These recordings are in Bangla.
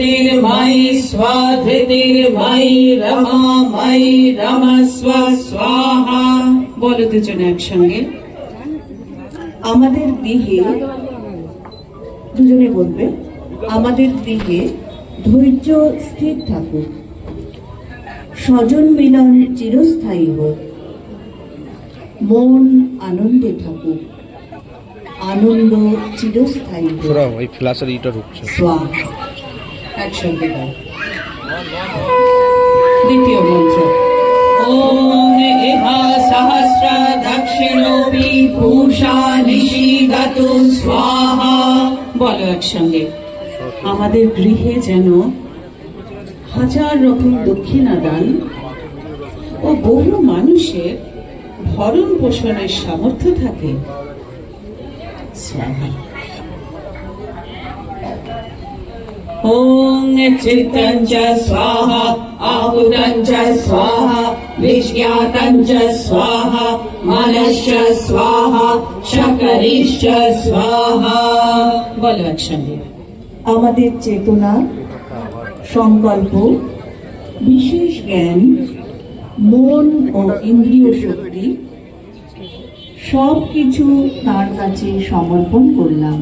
धृतिर्मयि स्वाधृतिर्मयि रमामयि रमस्व स्वाहा বলো দুজনে একসঙ্গে আমাদের দেহে দুজনে বলবে আমাদের দেহে ধৈর্য স্থির থাকুক স্বজন মিলন চিরস্থায়ী হোক মন আনন্দে থাকুক আনন্দ চিরস্থায়ী হোক ওরা ওই ফ্ল্যাশের ইটা ঢুকছে স্বাহা একসঙ্গে দ্বিতীয় মন্ত্র। আমাদের গৃহে যেন হাজার রকম দক্ষিণা দান ও বহু মানুষের ভরণ পোষণের সামর্থ্য থাকে, স্বাহা। ॐ चित्तं च स्वाहा आहुतं च स्वाहा विज्ञातं च स्वाहा मनश्च स्वाहा शकरिश्च स्वाहा বলো একসঙ্গে আমাদের চেতনা সংকল্প বিশেষ জ্ঞান মন ও ইন্দ্রিয় শক্তি সব কিছু তার কাছে সমর্পণ করলাম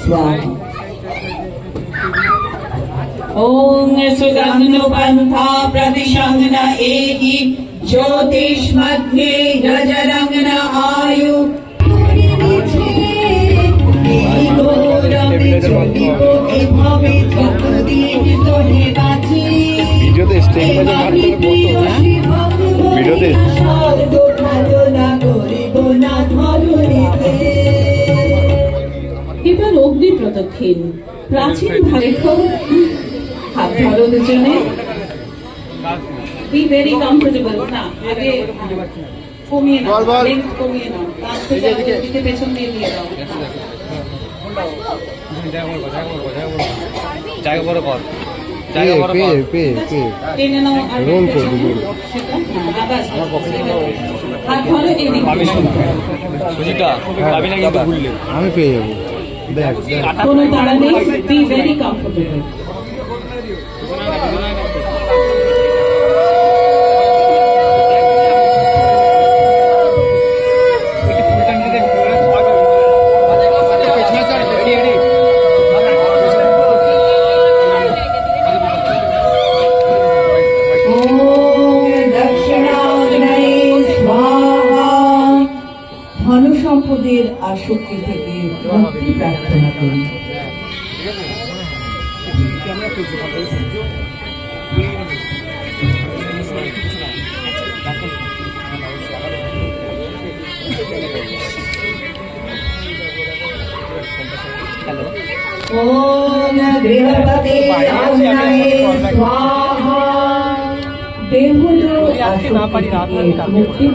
স্বাহা ॐ सुदग्नुपन्था प्रतिशङ्न एहि ज्योतिष्मध्ये गजरङ्न आयु ভিডিওতে স্টেজ বাজে মারতে কত ভিডিওতে? এবার অগ্নি প্রদক্ষিণ প্রাচীন ভারত হাত ধরো দুজনে বি ভেরি কমফোর্টেবল না? আগে কমিয়ে নাও বল। কমিয়ে নাও কাছ থেকে দিকে পেছন দিয়ে দিয়ে দাও জায়গা বড় কর জায়গা বড় কর। টেনে নাও আর রোল। সেটা? হ্যাঁ, আবার হাত ধরো এদিকে সুজিটা পাবি না কিন্তু ভুললে? আমি পেয়ে যাব। দেখ কোনো তাড়া নেই বি ভেরি কমফোর্টেবল সম্পদের আসক্তি থেকে মুক্তি ওম গৃহপতি আগ্নেয়ে স্বাহা দেহজ আসক্তি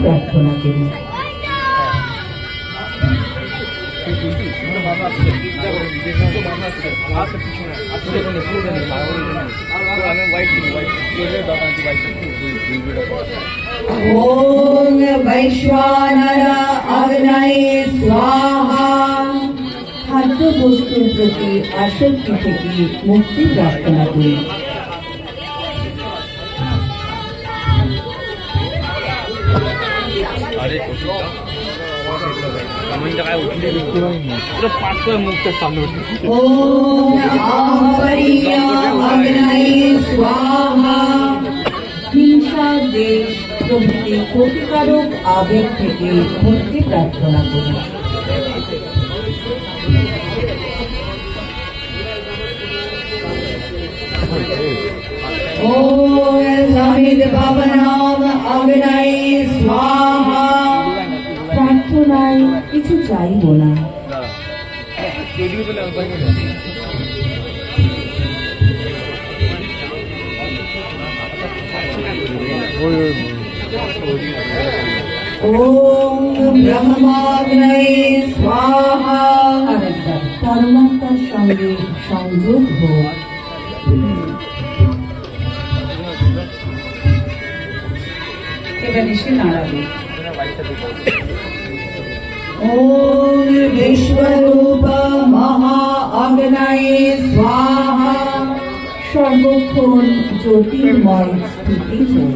থেকে মুক্তি প্রার্থনা করি ওম বৈশ্বানর অগ্নয়ে স্বাহা খাদ্য বস্তুর প্রতি আসক্তি থেকে মুক্তি প্রার্থনা করি আরে ক্ষতিকারক আবেগ থেকে মুক্তি প্রার্থনা করি ওম সমিত ভবনাম অগ্নয়ে স্বাহা চাইব না। ওম ব্রহ্মাগ্নয়ে স্বাহা। পরমাত্মার সঙ্গে সংযোগ হোক। এবার এসে দাঁড়াবে। ওম বিশ্বরূপ মহা অগ্নয়ে স্বাহা সর্বক্ষণ জ্যোতির্ময় স্থিতি হোক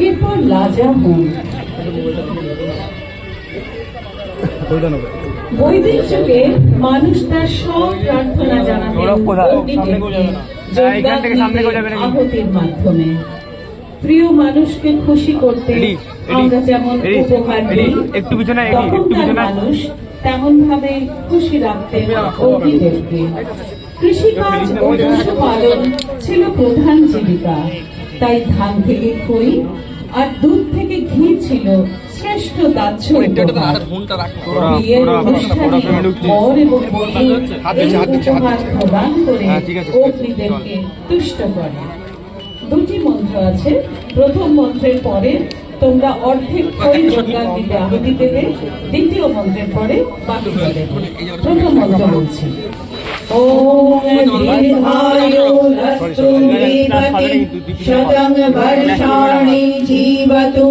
এরপর লাজা হন বৈদিক যুগে মানুষ তার সব প্রার্থনা জানাতেন যজ্ঞাগ্নিতে আহুতির মাধ্যমে। প্রিয় মানুষকে খুশি করতে আমরা যেমন দিই একটু পিছনে, একটু তখনকার পিছনে। মানুষ তেমন ভাবে খুশি রাখতেন। অগ্নিদেবকে কৃষিকাজ ও পশুপালন ছিল প্রধান জীবিকা। তাই ধান থেকে খই আর দুধ থেকে ঘি ছিল শ্রেষ্ঠ বিয়ের অনুষ্ঠানে বর এবং বধূ এই উপহার প্রদান করে। অগ্নিদেবকে তুষ্ট করে। দুটি মন্ত্র আছে। প্রথম মন্ত্রের পরে তোমরা অর্ধেক খই যজ্ঞাগ্নিতে আহুতি দেবে দ্বিতীয় মন্ত্রের পরে বাকি দেবে প্রথম মন্ত্র বলছি ওম দীর্ঘায়ু লস্তু জীবতি শতং বর্ষাণি জীবতু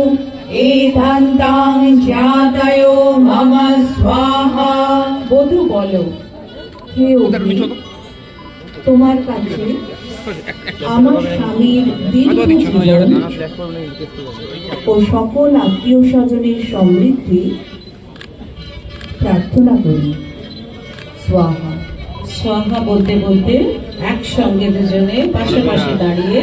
এধান্তাং জ্ঞাতয় মম স্বাহা বধূ বলো হে তোমার কাছে আমার স্বামীর ও সকল আত্মীয় স্বজনের সমৃদ্ধি প্রার্থনা করি। স্বাহা স্বাহা বলতে বলতে একসঙ্গে দুজনে পাশাপাশি দাঁড়িয়ে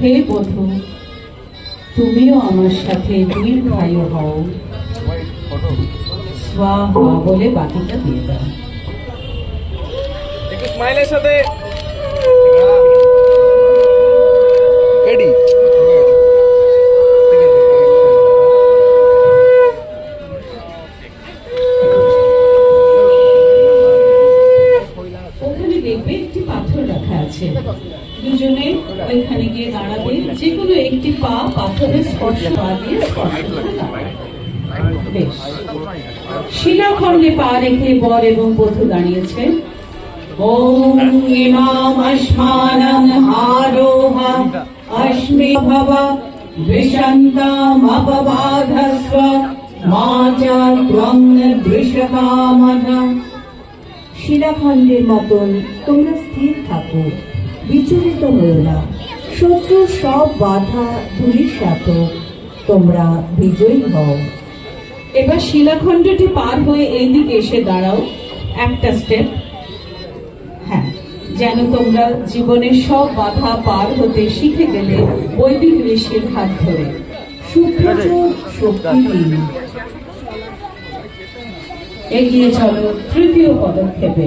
হে বধু তুমিও আমার সাথে দীর্ঘায়ু হও। স্বাহা বলে বাকিটা দিয়ে দাও। একটু সাথে আছে। দুজনে ওইখানে গিয়ে দাঁড়াবে। যে কোনো একটি পা পাথরের স্পর্শ পা দিয়ে শিলাখণ্ডে পা রেখে বর এবং বধূ দাঁড়িয়েছে। শিলাখণ্ডের মতন তোমরা স্থির থাকো। বিচলিত হও না। শত্রু সব বাধা ধূলিসাত তোমরা বিজয়ী হও। এবার শিলাখণ্ডটি পার হয়ে এইদিকে এসে দাঁড়াও। একটা স্টেপ হ্যাঁ যেন তোমরা জীবনের সব বাধা পার হতে শিখে গেলে বৈদিক ঋষির হাত ধরে। এগিয়ে চলো তৃতীয় পদক্ষেপে।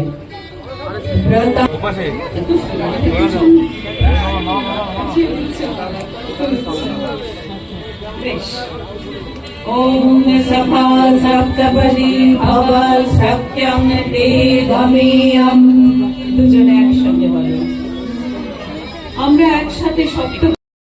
ব্রতা পাশে বেশ। ওম सत्यं ते সত্যং গমেয়ম দুজনে আমরা একসাথে সপ্ত